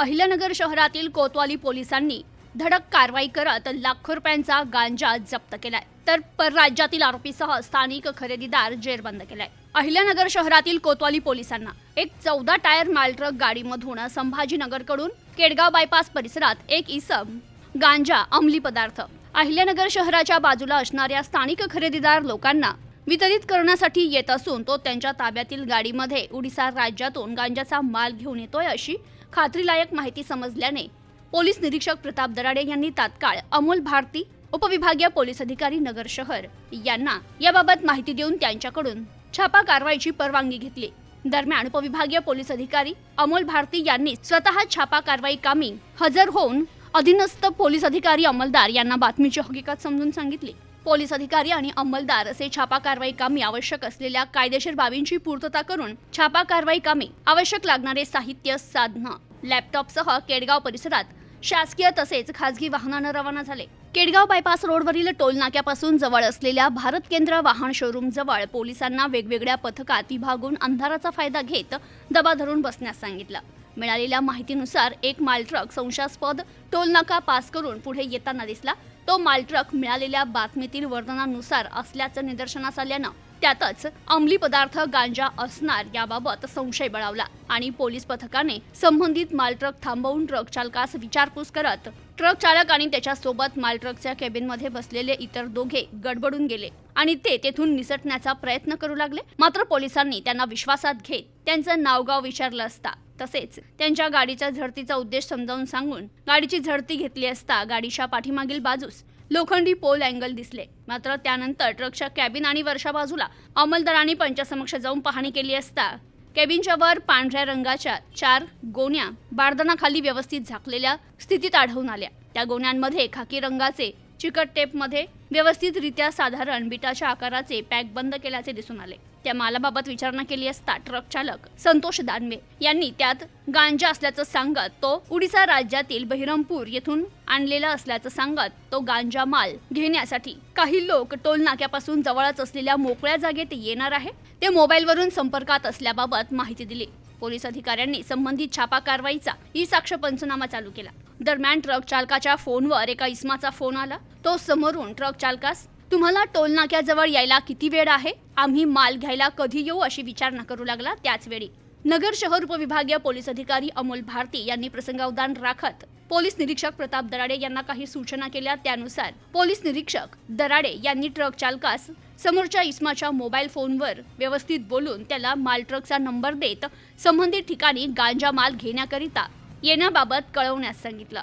अहिल्यानगर शहरातील कोतवाली पोलिसांनी धडक कारवाई करत लाखो रुपयांचा गांजा जप्त केलाय. तर परराज्यातील आरोपीसह स्थानिक खरेदीदार जेरबंद केलाय. अहिल्यानगर शहरातील कोतवाली पोलिसांना एक चौदा टायर मालट्रक गाडीमधून संभाजीनगरकडून केडगाव बायपास परिसरात एक इसम गांजा अंमली पदार्थ अहिल्यानगर शहराच्या बाजूला असणाऱ्या स्थानिक खरेदीदार लोकांना वितरित करण्यासाठी येत असून तो त्यांच्या ताब्यातील गाडीमध्ये उडीसा राज्यातून गांजाचा माल घेऊन येतोय अशी खात्रीलायक माहिती समजल्याने पोलीस निरीक्षक प्रताप दराडे यांनी तात्काळ अमोल भारती उपविभागीय पोलीस अधिकारी नगर शहर यांना याबाबत माहिती देऊन त्यांच्याकडून छापा कारवाईची परवानगी घेतली. दरम्यान उपविभागीय पोलीस अधिकारी अमोल भारती यांनी स्वतः छापा कारवाई कामी हजर होऊन अधीनस्थ पोलीस अधिकारी अंमलदार यांना बातमीची हकीकत समजून सांगितली. पोलीस अधिकारी आणि अंमलदार असे छापा कारवाई कामी आवश्यक असलेल्या कायदेशीर बाबींची पूर्तता करून छापा कारवाई कामी आवश्यक लागणारे साहित्य साधनं लॅपटॉपसह केडगाव परिसरात शासकीय तसेच खासगी वाहनानं रवाना झाले. केडगाव बायपास रोडवरील टोल नाक्यापासून जवळ असलेल्या भारत केंद्र वाहन शोरूम जवळ पोलिसांना वेगवेगळ्या पथकात विभागून अंधाराचा फायदा घेत दबा धरून बसण्यास सांगितलं. मिळालेल्या माहितीनुसार एक मालट्रक संशयास्पद टोलनाका पास करून पुढे येताना दिसला. तो मालट्रक मिळालेल्या बातमीतील वर्णनानुसार असल्याचं निदर्शनास आल्यानं त्यातच अंमली पदार्थ गांजा असणार याबाबत संशय बळावला आणि पोलीस पथकाने संबंधित मालट्रक थांबवून ट्रक चालकास विचारपूस करत ट्रक चालक आणि त्याच्यासोबत मालट्रकच्या केबिनमध्ये बसलेले इतर दोघे गडबडून गेले आणि ते तेथून निसटण्याचा प्रयत्न करू लागले. मात्र पोलिसांनी त्यांना विश्वासात घेत त्यांचं नावगाव विचारलं असता. तसेच त्यांच्या गाडीच्या झडतीचा उद्देश समजावून सांगून गाडीची झडती घेतली असता गाडीच्या पाठीमागील बाजूस लोखंडी पोल अँगल दिसले. मात्र त्यानंतर ट्रकच्या कॅबिन आणि वर्षा बाजूला अंमलदारांनी पंचासमक्ष जाऊन पाहणी केली असता कॅबिनच्या वर पांढऱ्या रंगाच्या चार गोण्या बारदानाखाली व्यवस्थित झाकलेल्या स्थितीत आढळून आल्या. त्या गोण्यांमध्ये खाकी रंगाचे चिकट टेपमध्ये व्यवस्थितरित्या साधारण बिटाच्या आकाराचे पॅक बंद केल्याचे दिसून आले. त्या मालाबाबत विचारणा केली असता ट्रक चालक संतोष दानवे यांनी त्यात गांजा असल्याचं सांगत तो उडीसा राज्यातील बहिरमपूर येथून आणलेला असल्याचं सांगत तो गांजा माल घेण्यासाठी काही लोक टोल नाक्यापासून जवळच असलेल्या मोकळ्या जागेत येणार आहे. ते मोबाईलवरून संपर्कात असल्याबाबत माहिती दिली. पोलीस अधिकाऱ्यांनी संबंधित छापा कारवाईचा ई साक्ष पंचनामा चालू केला. दरम्यान ट्रक चालकाच्या फोनवर एका इस्माचा फोन आला. तो समोरून ट्रक चालकास तुम्हाला टोल नाक्याजवळ यायला किती वेळ आहे? आम्ही माल घ्यायला कधी येऊ अशी विचारणा करू लागला त्याचवेळी. नगर शहर उपविभागीय पोलीस अधिकारी अमोल भारती यांनी प्रसंगावधान राखत पोलीस निरीक्षक प्रताप दराडे यांना काही सूचना केल्या. त्यानुसार पोलीस निरीक्षक दराडे यांनी ट्रक चालकास समोरच्या इस्माच्या मोबाईल फोनवर व्यवस्थित बोलून त्याला माल ट्रकचा नंबर देत संबंधित ठिकाणी गांजा माल घेण्याकरिता येण्याबाबत कळवण्यास सांगितलं.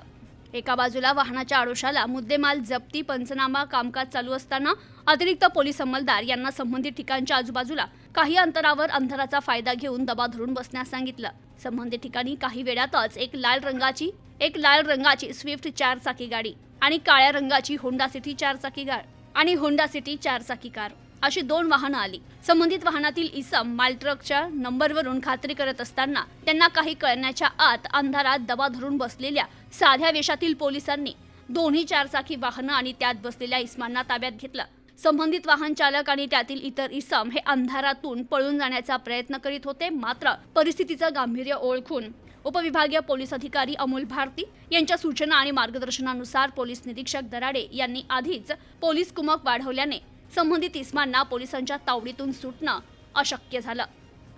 एका बाजूला वाहनाच्या आडोशाला मुद्देमाल जप्ती पंचनामा कामकाज चालू असताना अतिरिक्त पोलीस अंमलदार यांना संबंधित ठिकाणच्या आजूबाजूला काही अंतरावर अंधाराचा फायदा घेऊन दबा धरून बसण्यास सांगितलं. संबंधित ठिकाणी काही वेळातच एक लाल रंगाची एक लाल रंगाची स्विफ्ट चार चाकी गाडी आणि काळ्या रंगाची होंडा सिटी चार चाकी आणि होंडा सिटी चार चाकी कार. अशी दोन वाहनं आली. संबंधित वाहनातील इसम मालट्रकच्या नंबरवरून खात्री करत असताना त्यांना काही कळण्याच्या आत अंधारात दबा धरून बसलेल्या साध्या वेशातील पोलिसांनी दोन्ही चारचाकी वाहनं आणि त्यात बसलेल्या इस्मांना ताब्यात घेतलं. संबंधित वाहन चालक आणि त्यातील इतर इसम हे अंधारातून पळून जाण्याचा प्रयत्न करीत होते मात्र परिस्थितीचं गांभीर्य ओळखून उपविभागीय पोलीस अधिकारी अमोल भारती यांच्या सूचना आणि मार्गदर्शनानुसार पोलीस निरीक्षक दराडे यांनी आधीच पोलीस कुमक वाढवल्याने संबंधित इस्मांना पोलिसांच्या तावडीतून सुटणं अशक्य झालं.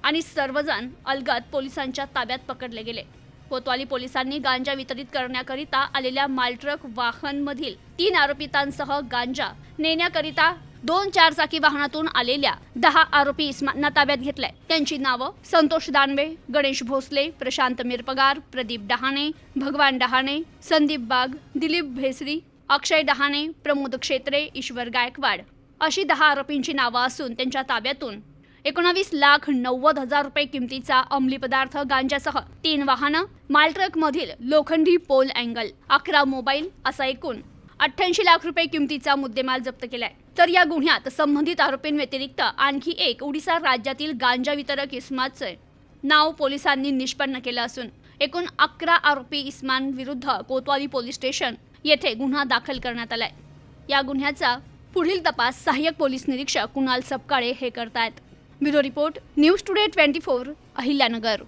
आणि सर्वजण अलगद पोलिसांच्या ताब्यात पकडले गेले. कोतवाली पोलिसांनी गांजा वितरित करण्याकरिता आलेल्या मालट्रक वाहनमधील तीन आरोपितांसह गांजा नेण्याकरिता दोन चार चाकी वाहनातून आलेल्या दहा आरोपी इस्मांना ताब्यात घेतलाय. त्यांची नावं संतोष दानवे गणेश भोसले प्रशांत मिरपगार प्रदीप डहाणे भगवान डहाणे संदीप बाग दिलीप भेसरी अक्षय डहाणे प्रमोद क्षेत्रे ईश्वर गायकवाड अशी दहा आरोपींची नावं असून त्यांच्या ताब्यातून एकोणावीस लाख नव्वद हजार रुपये किमतीचा अंमली पदार्थ गांजासह तीन वाहनं मालट्रकमधील लोखंडी पोल अँगल अकरा मोबाईल असा एकूण अठ्ठ्याऐंशी लाख रुपये किमतीचा मुद्देमाल जप्त केलाय. तर या गुन्ह्यात संबंधित आरोपींव्यतिरिक्त आणखी एक ओडिसा राज्यातील गांजा वितरक इस्माचे नाव पोलिसांनी निष्पन्न केलं असून एकूण अकरा आरोपी इस्मांविरुद्ध कोतवाली पोलीस स्टेशन येथे गुन्हा दाखल करण्यात आलाय. या गुन्ह्याचा पुढील तपास सहाय्यक पोलीस निरीक्षक कुणाल सपकाळे हे करतायत. Bureau report news today twenty four Ahilyanagar.